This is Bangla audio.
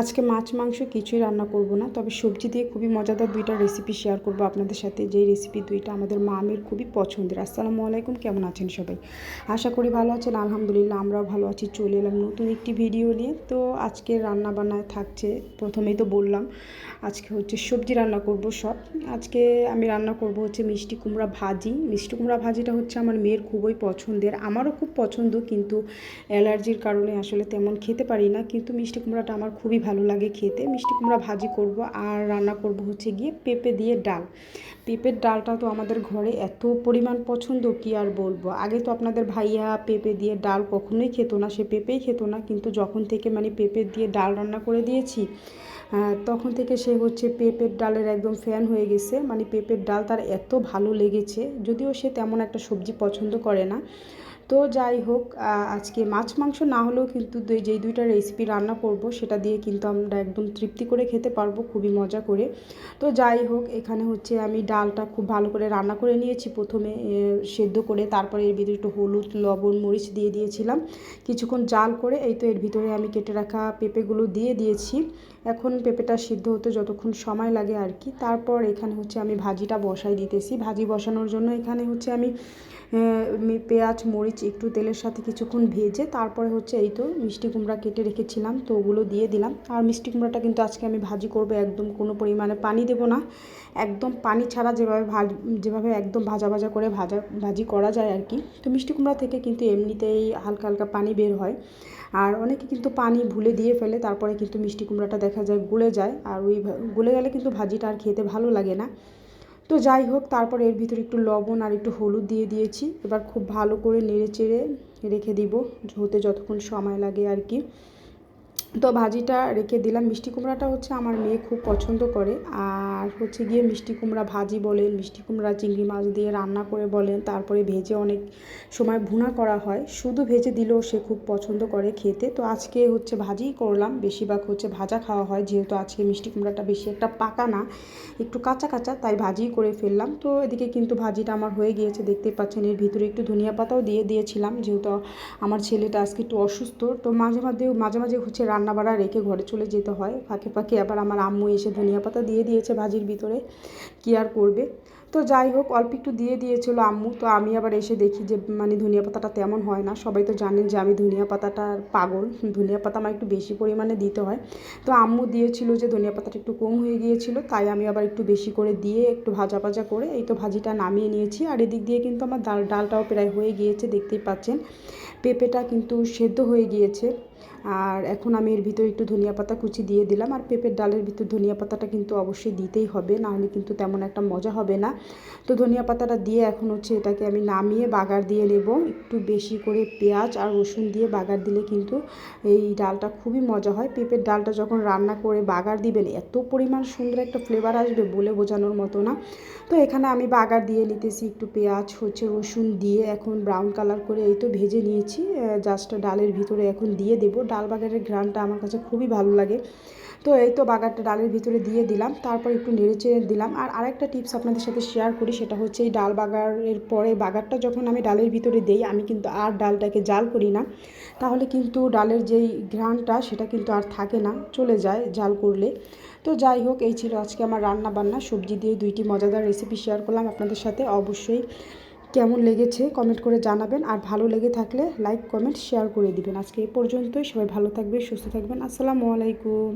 আজকে মাছ, মাংস কিছুই রান্না করব না। তবে সবজি দিয়ে খুবই মজাদার দুইটা রেসিপি শেয়ার করব আপনাদের সাথে। যেই রেসিপি দুইটা আমাদের মামের খুবই পছন্দের। আসসালামু আলাইকুম, কেমন আছেন সবাই? আশা করি ভালো আছেন, আলহামদুলিল্লাহ আমরাও ভালো আছি। চলে এলাম নতুন একটি ভিডিও নিয়ে। তো আজকে রান্না বান্নায় থাকছে, প্রথমেই তো বললাম, আজকে হচ্ছে সবজি রান্না করব সব। আজকে আমি রান্না করব হচ্ছে মিষ্টি কুমড়া ভাজি। মিষ্টি কুমড়া ভাজিটা হচ্ছে আমার মেয়ের খুবই পছন্দের। আমারও খুব পছন্দ, কিন্তু অ্যালার্জির কারণে আসলে তেমন খেতে পারি না। কিন্তু মিষ্টি কুমড়াটা আমার খুবই ভালো লাগে খেতে। মিষ্টি কুমড়া ভাজি করব আর রান্না করব হচ্ছে গিয়ে পেঁপে দিয়ে ডাল। পেঁপের ডালটা তো আমাদের ঘরে এত পরিমাণ পছন্দ, কি আর বলব? আগে তো আপনাদের ভাইয়া পেঁপে দিয়ে ডাল কখনোই খেত না, সে পেঁপেই খেত না। কিন্তু যখন থেকে মানে পেঁপে দিয়ে ডাল রান্না করে দিয়েছি তখন থেকে সে হচ্ছে পেঁপের ডালের একদম ফ্যান হয়ে গেছে। মানে পেঁপের ডাল তার এত ভালো লেগেছে, যদিও সে তেমন একটা সবজি পছন্দ করে না। তো যাই হোক আজকে মাছ, মাংস না হলেও কিন্তু যেই দুইটা রেসিপি রান্না করব সেটা দিয়ে কিন্তু আমরা একদম তৃপ্তি করে খেতে পারব, খুবই মজা করে। তো যাই হোক, এখানে হচ্ছে আমি ডালটা খুব ভালো করে রান্না করে নিয়েছি। প্রথমে সেদ্ধ করে তারপরে এর ভিতরে একটু হলুদ, লবণ, মরিচ দিয়ে দিয়েছিলাম। কিছুক্ষণ জাল করে এই তো এর ভিতরে আমি কেটে রাখা পেঁপেগুলো দিয়ে দিয়েছি। এখন পেঁপেটা সিদ্ধ হতে যতক্ষণ সময় লাগে আর কি। তারপর এখানে হচ্ছে আমি ভাজিটা বসাই দিতেছি। ভাজি বসানোর জন্য এখানে হচ্ছে আমি পেঁয়াজ, মরিচ একটু তেলের সাথে কিছুক্ষণ ভেজে তারপরে হচ্ছে এই তো মিষ্টি কুমড়া কেটে রেখেছিলাম, তো ওগুলো দিয়ে দিলাম। আর মিষ্টি কুমড়াটা কিন্তু আজকে আমি ভাজি করব একদম কোনো পরিমাণে পানি দেবো না। একদম পানি ছাড়া যেভাবে ভাজ, যেভাবে একদম ভাজা ভাজা করে ভাজা, ভাজি করা যায় আর কি। তো মিষ্টি কুমড়া থেকে কিন্তু এমনিতেই হালকা হালকা পানি বের হয়। আর অনেকে কিন্তু পানি ভুলে দিয়ে ফেলে, তারপরে কিন্তু মিষ্টি কুমড়াটা দেখা যায় গুলে যায়। আর ওই গুলে গেলে কিন্তু ভাজিটা আর খেতে ভালো লাগে না। তো যাই হোক, তারপর এর ভিতরে একটু লবণ আর একটু হলুদ দিয়ে দিয়েছি। এবার খুব ভালো করে নেড়ে চেড়ে রেখে দিব, হতে যতক্ষণ সময় লাগে আর কি। তো ভাজিটা রেখে দিলাম। মিষ্টি কুমড়াটা হচ্ছে আমার মেয়ে খুব পছন্দ করে। আর হচ্ছে গিয়ে মিষ্টি কুমড়া ভাজি বলেন, মিষ্টি কুমড়া চিংড়ি মাছ দিয়ে রান্না করে বলেন, তারপরে ভেজে অনেক সময় ভুনা করা হয়। শুধু ভেজে দিলেও সে খুব পছন্দ করে খেতে। তো আজকে হচ্ছে ভাজিই করলাম। বেশিরভাগ হচ্ছে ভাজা খাওয়া হয়, যেহেতু আজকে মিষ্টি কুমড়াটা বেশি একটা পাকা না, একটু কাঁচা কাঁচা, তাই ভাজিই করে ফেললাম। তো এদিকে কিন্তু ভাজিটা আমার হয়ে গিয়েছে দেখতে পাচ্ছেন এর ভিতরে একটু ধনিয়া পাতাও দিয়ে দিয়েছিলাম, যেহেতু আমার ছেলেটা আজকে একটু অসুস্থ। তো মাঝে মাঝে মাঝে মাঝে হচ্ছে রান্না রান্নাবাড়া রেখে ঘরে চলে যেতে হয়। ফাঁকে ফাঁকে আবার আমার আম্মু এসে ধনিয়া পাতা দিয়ে দিয়েছে ভাজির ভিতরে। কী আর করবে? তো যাই হোক, অল্প একটু দিয়ে দিয়েছিল আম্মু। তো আমি আবার এসে দেখি যে মানে ধনিয়া পাতাটা তেমন হয় না। সবাই তো জানেন যে আমি ধনিয়া পাতাটার পাগল। ধনিয়া পাতা আমার একটু বেশি পরিমাণে দিতে হয়। তো আম্মু দিয়েছিল যে ধনিয়া পাতাটা একটু কম হয়ে গিয়েছিল, তাই আমি আবার একটু বেশি করে দিয়ে একটু ভাজা ভাজা করে এই তো ভাজিটা নামিয়ে নিয়েছি। আর এদিক দিয়ে কিন্তু আমার ডাল, ডালটাও প্রায় হয়ে গিয়েছে, দেখতেই পাচ্ছেন। পেঁপেটা কিন্তু সেদ্ধ হয়ে গিয়েছে। আর এখন আমি এর ভিতরে একটু ধনিয়া পাতা কুচি দিয়ে দিলাম আর পেঁপের ডালের ভিতর ধনিয়া পাতাটা কিন্তু অবশ্যই দিতেই হবে, নাহলে কিন্তু তেমন একটা মজা হবে না। তো ধনিয়া পাতাটা দিয়ে এখন হচ্ছে এটাকে আমি নামিয়ে বাগার দিয়ে নেব, একটু বেশি করে পেঁয়াজ আর রসুন দিয়ে বাগার দিলে কিন্তু এই ডালটা খুবই মজা হয়। পেঁপের ডালটা যখন রান্না করে বাগার দিবেন, এত পরিমাণ সুন্দর একটা ফ্লেভার আসবে বলে বোঝানোর মতো না। তো এখানে আমি বাগার দিয়ে নিতেছি একটু পেঁয়াজ, হচ্ছে রসুন দিয়ে এখন ব্রাউন কালার করে এই তো ভেজে নিয়েছি জাস্ট ডালের ভিতরে এখন দিয়ে দেবো। ডাল বাগারের ঘ্রানটা আমার কাছে খুবই ভালো লাগে। তো এই তো বাগারটা ডালের ভিতরে দিয়ে দিলাম, তারপর একটু নেড়ে চেড়ে দিলাম। আর আরেকটা টিপস আপনাদের সাথে শেয়ার করি, সেটা হচ্ছে এই ডাল বাগারের পরে বাগারটা যখন আমি ডালের ভিতরে দেই, আমি কিন্তু আর ডালটাকে জাল করি না। তাহলে কিন্তু ডালের যেই ঘ্রানটা সেটা কিন্তু আর থাকে না, চলে যায় জাল করলে। তো যাই হোক, এই ছিল আজকে আমার রান্না বান্না সবজি দিয়ে দুইটি মজাদার রেসিপি শেয়ার করলাম আপনাদের সাথে। অবশ্যই কেমন লেগেছে কমেন্ট করে জানাবেন। আর ভালো লেগে থাকলে লাইক কমেন্ট শেয়ার করে দিবেন। আজকে এই পর্যন্তই। সবাই ভালো থাকবে সুস্থ থাকবেন। আসসালামু আলাইকুম।